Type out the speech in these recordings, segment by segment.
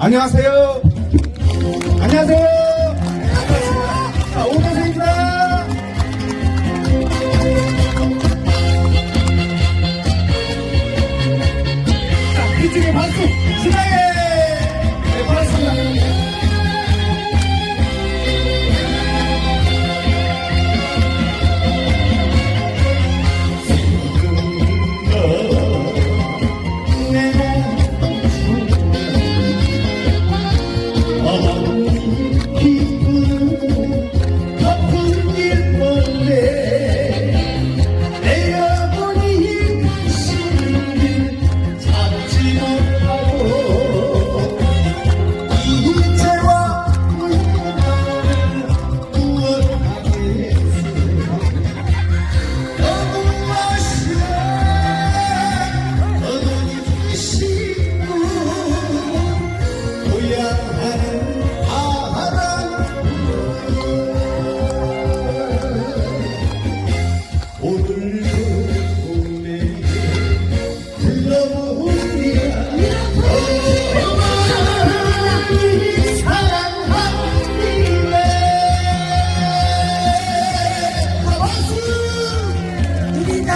안녕하세요. 안녕하세요. 아, 오세입니다이쪽에 반수 신나게.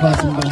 Basketball.